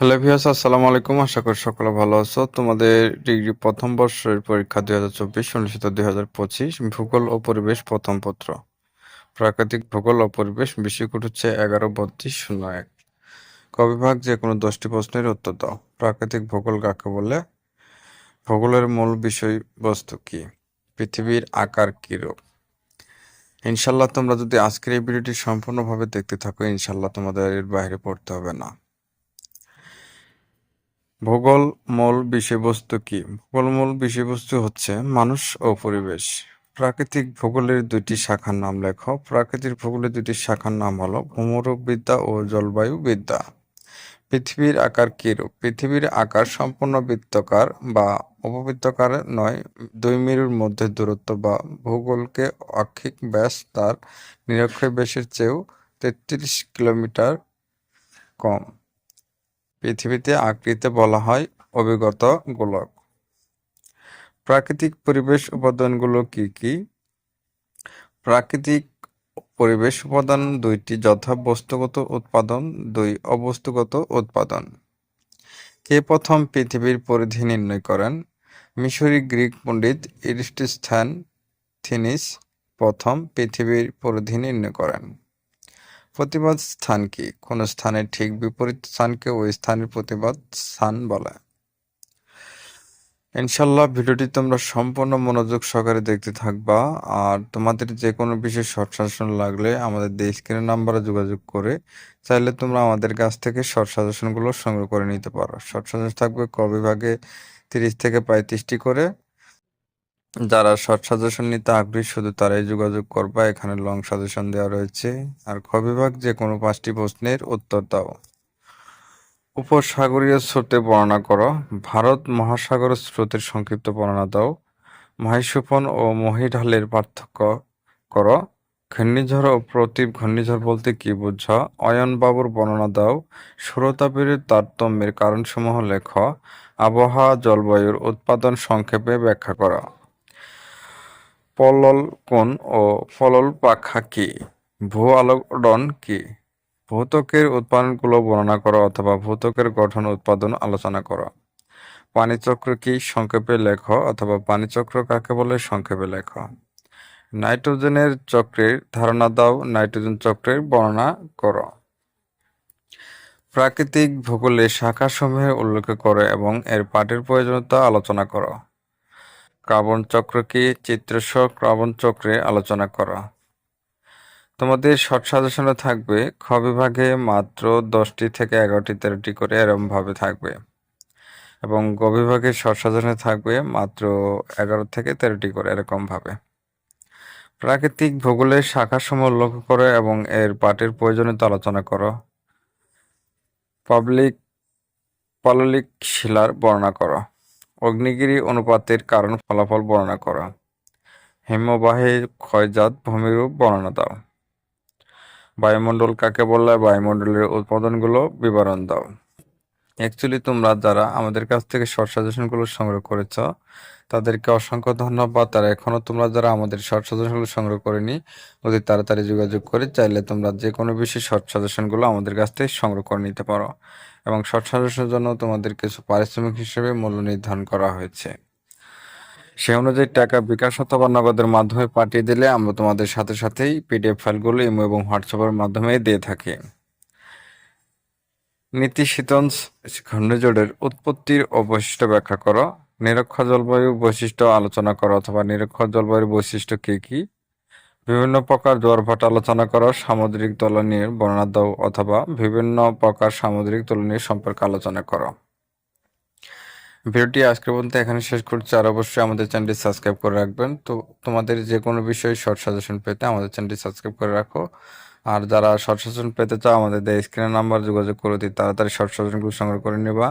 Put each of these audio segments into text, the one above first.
Hello ভিয়াস আসসালামু আলাইকুম। আশা করি সকলে ভালো আছো। তোমাদের ডিগ্রি প্রথম বর্ষের পরীক্ষা দুই হাজার চব্বিশ, অনুষ্ঠিত দুই হাজার পঁচিশ, ভূগোল ও পরিবেশ প্রথম পত্র। প্রাকৃতিক ভূগোল ও পরিবেশ বিষয়কোড হচ্ছে এগারো, বত্রিশ, শূন্য, এক। কবিভাগ যে কোনো দশটি প্রশ্নের উত্তর দাও। প্রাকৃতিক ভূগোল কাকে বলে? ভূগোলের মূল বিষয়বস্তু কি? পৃথিবীর আকার কিরূপ? ইনশাল্লাহ তোমরা যদি আজকের এই ভিডিওটি সম্পূর্ণভাবে দেখতে থাকো ইনশাল্লাহ তোমাদের এর বাইরে পড়তে হবে না। ভূগোল মূল বিষয়বস্তু কি? ভূগোল মূল বিষয়বস্তু হচ্ছে মানুষ ও পরিবেশ। প্রাকৃতিক ভূগোলের দুইটি শাখার নাম লেখো। প্রাকৃতিক ভূগোলের দুইটি শাখার নাম হলো ভূমরূপবিদ্যা ও জলবায়ু বিদ্যা পৃথিবীর আকার কিরূপ? পৃথিবীর আকার সম্পূর্ণ বৃত্তকার বা অপবৃত্তকার নয়। দুই মেরুর মধ্যে দূরত্ব বা ভূগোলকে অক্ষিক ব্যাস তার নিরক্ষীয় ব্যাসের চেয়েও তেত্রিশ কিলোমিটার কম। পৃথিবীতে আকৃতিতে বলা হয় অবিগত গোলক। প্রাকৃতিক পরিবেশ উপাদানগুলো কি কি? প্রাকৃতিক পরিবেশ উপাদান দুইটি, যথা বস্তুগত উৎপাদন, দুই অবস্তুগত উৎপাদন। কে প্রথম পৃথিবীর পরিধি নির্ণয় করেন? মিশরি গ্রিক পণ্ডিত ইরিস্টিস্থান থিনিস প্রথম পৃথিবীর পরিধি নির্ণয় করেন। প্রতিবাদ স্থান কি? কোন স্থানের ঠিক বিপরীত স্থানকে ওই স্থানের প্রতিবাদ স্থান বলে। ইনশাল্লাহ ভিডিওটি তোমরা সম্পূর্ণ মনোযোগ সহকারে দেখতে থাকবা। আর তোমাদের যে কোনো বিষয়ে শর্ট সাজেশন লাগলে আমাদের স্ক্রিনের নাম্বারে যোগাযোগ করে চাইলে তোমরা আমাদের কাছ থেকে শর্ট সাজেশনগুলো সংগ্রহ করে নিতে পারো। শর্ট সাজেশন থাকবে ক বিভাগে তিরিশ থেকে পঁয়ত্রিশটি করে। যারা শর্ট সাজেশন নিতে আগ্রহী, শুধু তারাই যোগাযোগ করবা। এখানে লং সাজেশন দেওয়া রয়েছে। আর খ বিভাগ যে কোনো পাঁচটি প্রশ্নের উত্তর দাও। উপসাগরীয় স্রোতে বর্ণনা করো। ভারত মহাসাগর স্রোতের সংক্ষিপ্ত বর্ণনা দাও। মহিষোপন ও মহিঢালের পার্থক্য করো। ঘূর্ণিঝড় ও প্রতীপ ঘূর্ণিঝড় বলতে কি বুঝ অয়ন বাবুর বর্ণনা দাও। সুরতাপের তারতম্যের কারণসমূহ লেখ। আবহাওয়া, জলবায়ুর উৎপাদন সংক্ষেপে ব্যাখ্যা করা। পলল কোণ ও ফলল পাখা কি? ভূ আলোড়ন কি? ভৌতকের উৎপাদনগুলো বর্ণনা করো অথবা ভৌতকের গঠন উৎপাদন আলোচনা করো। পানিচক্র কি? সংক্ষেপে লেখ অথবা পানিচক্র কাকে বলে? সংক্ষেপে লেখ। নাইট্রোজেনের চক্রের ধারণা দাও, নাইট্রোজেন চক্রের বর্ণনা করো। প্রাকৃতিক ভূগোলে শাখাসমূহের উল্লেখ করো এবং এর পাঠের প্রয়োজনীয়তা আলোচনা করো। কার্বন চক্র কি? চিত্রসহ কার্বন চক্রে আলোচনা করো। তোমাদের শর্ট সাজেশনে থাকবে, খ বিভাগে মাত্র দশটি থেকে এগারোটি, তেরোটি করে এরমভাবে থাকবে। এবং গ বিভাগের শর্ট সাজেশনে থাকবে, মাত্র এগারো থেকে তেরোটি করে এরকমভাবে। প্রাকৃতিক ভূগোলের শাখাসমূহ লক্ষ্য করো এবং এর পাঠের প্রয়োজনীয়তা আলোচনা করো। পাবলিক, পাললিক শিলার বর্ণনা করো। অগ্নিগিরি অনুপাতের কারণ ফলাফল বর্ণনা করা। হিমবাহের ক্ষয়জাত ভূমিরূপ বর্ণনা দাও। বায়ুমণ্ডল কাকে বললে? বায়ুমণ্ডলের উৎপাদনগুলো বিবরণ দাও। অ্যাকচুয়ালি তোমরা যারা আমাদের কাছ থেকে শর্ট সাজেশনগুলো সংগ্রহ করেছ, তাদেরকে অসংখ্য ধন্যবাদ। তারা এখনও তোমরা যারা আমাদের শর্ট সাজেশনগুলো সংগ্রহ করেনি, অতি তাড়াতাড়ি যোগাযোগ করে, চাইলে তোমরা যে কোনো বিষয়ে শর্ট সাজেশনগুলো আমাদের কাছ থেকে সংগ্রহ করে নিতে পারো। এবং শর্ট সাজেশনের জন্য তোমাদের কিছু পারিশ্রমিক হিসেবে মূল্য নির্ধারণ করা হয়েছে। সে অনুযায়ী টাকা বিকাশ অথবা নগদের মাধ্যমে পাঠিয়ে দিলে আমরা তোমাদের সাথে সাথেই পিডিএফ ফাইলগুলো ইমো এবং হোয়াটসঅ্যাপের মাধ্যমে দিয়ে থাকি। নীতি শীতন ঘূর্ণিঝড়ের উৎপত্তির বৈশিষ্ট্য ব্যাখ্যা করো। নিরক্ষ জলবায়ু বৈশিষ্ট্য আলোচনা করো অথবা নিরক্ষ জলবায়ুর বৈশিষ্ট্য কি কি? বিভিন্ন প্রকার জোয়ারভাট আলোচনা করো, সামুদ্রিক দলনীর বর্ণনা দাও অথবা বিভিন্ন প্রকার সামুদ্রিক দলনীর সম্পর্কে আলোচনা করো। ভিডিওটি আজকের পর্যন্ত এখানে শেষ করছি। আর অবশ্যই আমাদের চ্যানেলটি সাবস্ক্রাইব করে রাখবেন। তো তোমাদের যে কোনো বিষয়ে শর্ট সাজেশন পেতে আমাদের চ্যানেলটি সাবস্ক্রাইব করে রাখো। আর যারা শর্ট সাজেশন পেতে চাও, আমাদের স্ক্রিনের নাম্বার যোগাযোগ করে দিই তাড়াতাড়ি শর্ট সাজেশনগুলো সংগ্রহ করে নেবা।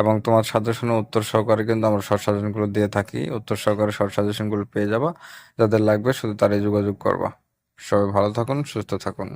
এবং তোমার সাজেশনের উত্তর সহকারে কিন্তু আমরা শর্ট সাজেশনগুলো দিয়ে থাকি। উত্তর সহকারে শর্ট সাজেশনগুলো পেয়ে যাবা। যাদের লাগবে শুধু তারাই যোগাযোগ করবা। সবাই ভালো থাকুন, সুস্থ থাকুন।